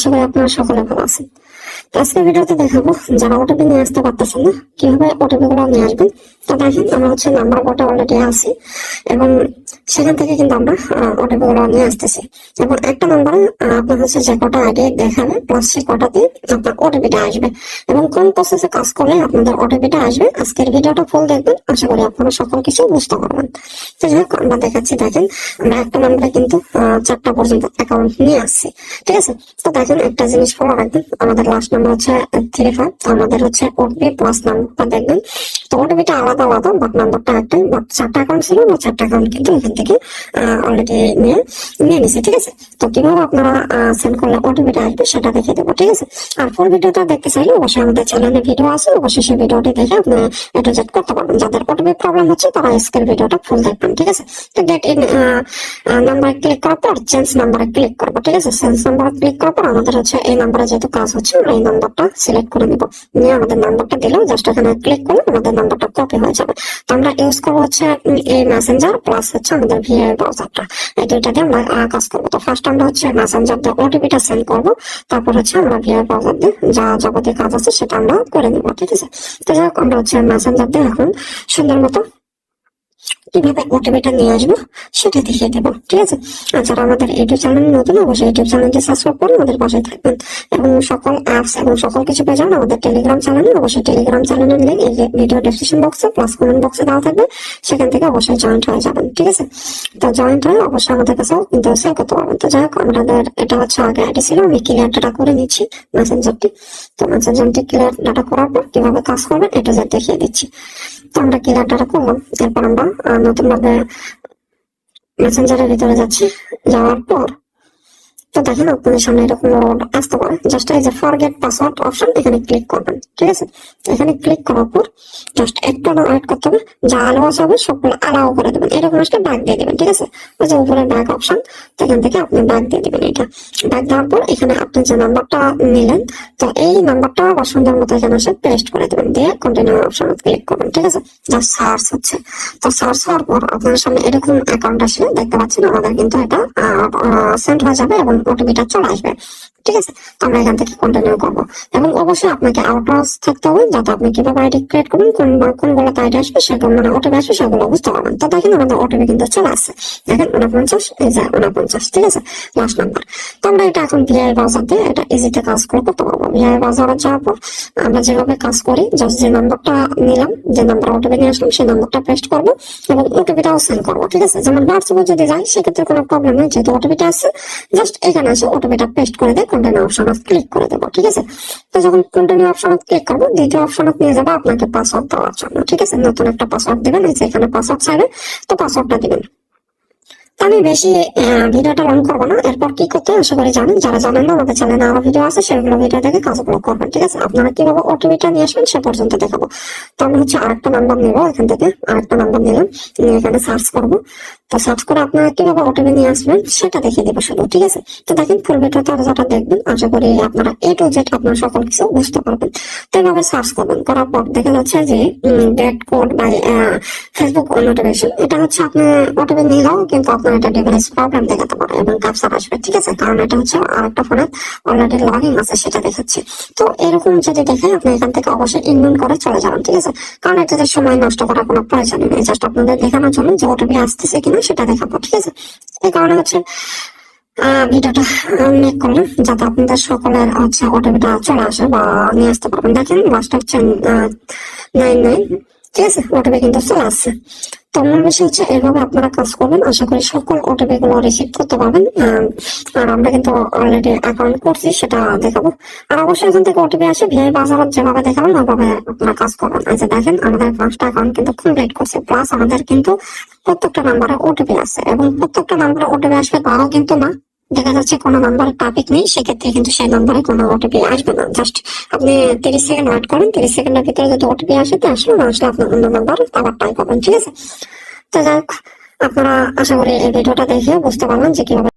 আশা করি আপনারা সকলে ভালো আছেন। আজকের ভিডিওতে দেখাবো, যারা ওটিপি নিয়ে আসতে পারতেছেন না, কীভাবে ওটিপি গুলো নিয়ে আসবেন তো দেখেন আমরা হচ্ছে নাম্বার বোর্ডে অলরেডি আছি এবং সেখান থেকে কিন্তু আমরা ওটিপি গুলো নিয়ে আসতেছি। এবং একটা নাম্বারে আপনার হচ্ছে যে কটা আগে দেখাবে প্লাস সে কটাতে আপনার ওটিপিটা আসবে। এবং কোন প্রসেসে কাজ করলে আপনাদের ওটিপিটা আসবে, আজকের ভিডিওটা ফুল দেখবেন। আশা করি আপনারা সকল কিছু বুঝতে পারবেন। তো যাই হোক, আমরা দেখাচ্ছি, দেখেন, আমরা একটা নাম্বারে কিন্তু চারটা পর্যন্ত অ্যাকাউন্ট নিয়ে আসছি। ঠিক আছে? তো দেখেন, একটা জিনিস ফলো রাখবেন আমাদের লাস্ট নাম্বার হচ্ছে থ্রি ফাইভ আমাদের হচ্ছে ওটিপি প্লাস নাম্বারটা দেখবেন। তো ওটিপিটা আলাদা আলাদা বাট নাম্বারটা একটাই বাট চারটা অ্যাকাউন্ট ছিল বা চারটা অ্যাকাউন্ট কিন্তু এখান থেকে অলরেডি নিয়ে নিয়ে নিছে, ঠিক আছে? তো কীভাবে আপনারা সেন্ড করলে ওটিপিটা আসবে সেটা দেখে দেবো, ঠিক আছে? আর ফুল ভিডিওটা দেখতে চাইলে অবশ্যই আমাদের চ্যানেলে ভিডিও আছে, অবশ্যই সেই ভিডিওটি দেখে আপনি এটা জেট করতে পারবেন। যাদের ওটিপি প্রবলেম হচ্ছে, তারা আজকের ভিডিওটা ফুল দেখবেন, ঠিক আছে? তো গেট ইন নাম্বার ক্লিক করার পর চেঞ্জ নাম্বারে ক্লিক করব, ঠিক আছে? চেঞ্জ নাম্বারে ক্লিক করার পর আমাদের হচ্ছে এই নাম্বারে যেহেতু কাজ হচ্ছে, আমরা এই নাম্বারটা সিলেক্ট করে নিব। নিয়ে আমাদের নাম্বারটা দিলেও জাস্ট এখানে ক্লিক করলে আমাদের কপি হয়ে যাবে। তো আমরা ইউজ করব হচ্ছে এই মেসেঞ্জার প্লাস হচ্ছে আমাদের ভিআই ব্রাউজারটা এই দুইটা দিয়ে আমরা কাজ করব। তো ফার্স্ট আমরা হচ্ছে মেসেঞ্জার দিয়ে ওটিপিটা সেন্ড করব। তারপর হচ্ছে আমরা ভিআই ব্রাউজার দিয়ে যা যাবতীয় কাজ আছে সেটা আমরা করে নিবো, ঠিক আছে? তো যাই হোক, আমরা হচ্ছে মেসেঞ্জার দিয়ে এখন সুন্দর মতো কীভাবে ওটিপিটা নিয়ে আসব সেটা দেখিয়ে দেবো ঠিক আছে? আর যারা আমাদের ইউটিউব চ্যানেল নতুন অবশ্যই ইউটিউব চ্যানেলটি সাবস্ক্রাইব করে আমাদের পাশে থাকবেন। এবং সকল অ্যাপস এবং সকল কিছু পেয়ে যাবেন আমাদের টেলিগ্রাম চ্যানেলে অবশ্যই টেলিগ্রাম চ্যানেলের লিঙ্ক এই ভিডিও ডেসক্রিপশন বক্সে প্লাস কমেন্ট বক্সে দেওয়া থাকবে। সেখান থেকে অবশ্যই জয়েন্ট হয়ে যাবেন, ঠিক আছে? তো জয়েন্ট হয়ে অবশ্যই আমাদের কাছেও কিন্তু সেল করতে পারবেন তো যাই হোক, আমাদের এটা হচ্ছে আগে আইডি ছিল, আমি ক্লিয়ার ডাটা করে নিচ্ছি মেসেঞ্জারটি তো মেসেঞ্জারটি ক্লিয়ার ডাটা করার পর কীভাবে কাজ করবেন এটা দেখিয়ে দিচ্ছি। আমরা ডাটা করলাম? এরপর আমরা নতুনভাবে নতুন ভাবে মেসেঞ্জারের ভিতরে যাচ্ছি। যাওয়ার পর তো দেখেন আপনাদের সামনে এরকম আসতে পারে জাস্ট এই যে ফরগেট পাসওয়ার্ড অপশন এখানে ক্লিক করবেন, ঠিক আছে? এখানে ক্লিক করার পর জাস্ট একটু ওয়েট করতে হবে, যা আলো আছে হবে সবগুলো আলাও করে দেবেন। এরকম একটা ব্যাগ দিয়ে দেবেন, ঠিক আছে? ওই যে উপরে ব্যাগ অপশন তো এখান থেকে আপনি ব্যাগ দিয়ে দেবেন এটা। ব্যাগ দেওয়ার পর এখানে আপনি যে নাম্বারটা নিলেন, তো এই নাম্বারটা সুন্দর মতো এখানে এসে পেস্ট করে দেবেন। দিয়ে কন্টিনিউ অপশন ক্লিক করবেন, ঠিক আছে? জাস্ট সার্চ হচ্ছে। তো সার্চ হওয়ার পর আপনাদের সামনে এরকম অ্যাকাউন্ট আসলে দেখতে পাচ্ছেন, আমাদের কিন্তু এটা সেন্ড হয়ে যাবে এবং ওটিপিটা চলে আসবে। ঠিক আছে আমরা এখান থেকে কন্টিনিউ করব। এবং অবশ্যই আপনাকে আউটহাউস থাকতে হবে যাতে আপনি কীভাবে আইডি ক্রিয়েট করবেন, কোন বা কোনগুলোতে আইডি আসবে সেগুলো মানে ওটিপি আসবে সেগুলো বুঝতে পারবেন। তো দেখেন আমাদের ওটিপি কিন্তু চলে আসছে। দেখেন উনপঞ্চাশ এই যে উনপঞ্চাশ ঠিক আছে লাস্ট নাম্বার তো আমরা এটা এখন ভিআই ব্রাউজার দিয়ে এটা ইজিতে কাজ করে করতে পারব। ভিআই ব্রাউজারে যাওয়ার পর আমরা যেভাবে কাজ করি জাস্ট যে নাম্বারটা নিলাম, যে নাম্বার ওটিপি নিয়ে আসলাম, সেই নাম্বারটা পেস্ট করব এবং ওটিপিটাও সেন্ড করব, ঠিক আছে। যেমন হোয়াটসঅ্যাপে যদি যাই, সেক্ষেত্রে কোনো প্রবলেম নেই, যেহেতু ওটিপিটা আছে জাস্ট এখানে এসে ওটিপিটা পেস্ট করে দিয়ে কন্টিনিউ অপশনে ক্লিক করে দেবো, ঠিক আছে? তো যখন কন্টিনিউ অপশনে ক্লিক করব, দ্বিতীয় অপশনে নিয়ে যাব আপনাকে পাসওয়ার্ড দেওয়ার জন্য, ঠিক আছে? নতুন একটা পাসওয়ার্ড দিবেন, এই যে এখানে পাসওয়ার্ড চাইবে, তো পাসওয়ার্ডটা দিবেন। আমি বেশি ভিডিওটা লং করব না, এরপর কি করতে আশা করি জানেন, যারা জানেন না, আমাদের চ্যানেলে আরও ভিডিও আছে, সেগুলো ভিডিও দেখে কাজগুলো করবেন, ঠিক আছে? আপনারা কীভাবে ওটিপিটা নিয়ে আসবেন, সে পর্যন্ত দেখাবো। তো আমি হচ্ছে আরেকটা নাম্বার নেব, এখান থেকে আরেকটা নাম্বার নিলাম, নিয়ে এখানে সার্চ করব। তো সার্চ করে আপনারা কীভাবে নিয়ে আসবেন সেটা দেখিয়ে দেবো শুধু, ঠিক আছে? তো দেখেন দেখবেন। আশা করি আপনারা এ টু জেড আপনারা সকল কিছু বুঝতে পারবেন। তো এভাবে সার্চ করবেন। করার পর দেখা যাচ্ছে যে ডেট কোড ফেসবুক নোটিফিকেশন এটা হচ্ছে আপনি ওটিপি নিলেও কিন্তু আপনার এটা ডিভাইস প্রবলেম দেখাতে পারে এবং ক্যাপচার আসবে, ঠিক আছে? কারণ এটা হচ্ছে আরেকটা ফোনে অলরেডি লগ আছে, সেটা দেখাচ্ছে। তো এরকম যদি দেখে আপনি এখান থেকে অবশ্যই ইনভিন করে চলে যাবেন, ঠিক আছে? কারণ এটাতে সময় নষ্ট করার কোনো প্রয়োজন নেই। জাস্ট আপনাদের দেখানোর জন্য যে ওটিপি আসতেছে কিনা সেটা দেখাবো, ঠিক আছে? এই কারণে হচ্ছে ভিডিওটা মেক করলাম যাতে আপনাদের সকলের হচ্ছে ওটিপিটা চলে আসে বা নিয়ে আসতে পারবেন। দেখেন লাস্ট হচ্ছে নাইন নাইন ঠিক আছে? ওটিপি কিন্তু চলে আসছে। আমার বিষয় হচ্ছে, এভাবে আপনারা কাজ করবেন। আশা করি সকল ওটিপি গুলো রিসিভ করতে পারবেন। আর আমরা কিন্তু অলরেডি অ্যাকাউন্ট করছি, সেটা দেখাবো। আর অবশ্যই এখান থেকে ওটিপি আসে ভিআই বাজার যেভাবে দেখাবেন ওভাবে আপনারা কাজ করবেন। এই যে দেখেন, আমাদের পাঁচটা অ্যাকাউন্ট কিন্তু কমপ্লিট করছে প্লাস আমাদের কিন্তু প্রত্যেকটা নাম্বারে ওটিপি আছে এবং প্রত্যেকটা নাম্বারে ওটিপি আসবে তারও কিন্তু না। দেখা যাচ্ছে কোনো নাম্বার টপিক নেই, সেক্ষেত্রে কিন্তু সেই নাম্বারে কোনো ওটিপি আসবে না। জাস্ট আপনি তিরিশ সেকেন্ড ওয়েট করেন, তিরিশ সেকেন্ডের ভিতরে যদি ওটিপি আসে, তো আসলে না আসলে আপনি অন্য নাম্বার আবার ট্রাই করবেন, ঠিক আছে? তো যাই হোক, আপনারা আশা করি এই ভিডিওটা দেখে বুঝতে পারবেন যে কীভাবে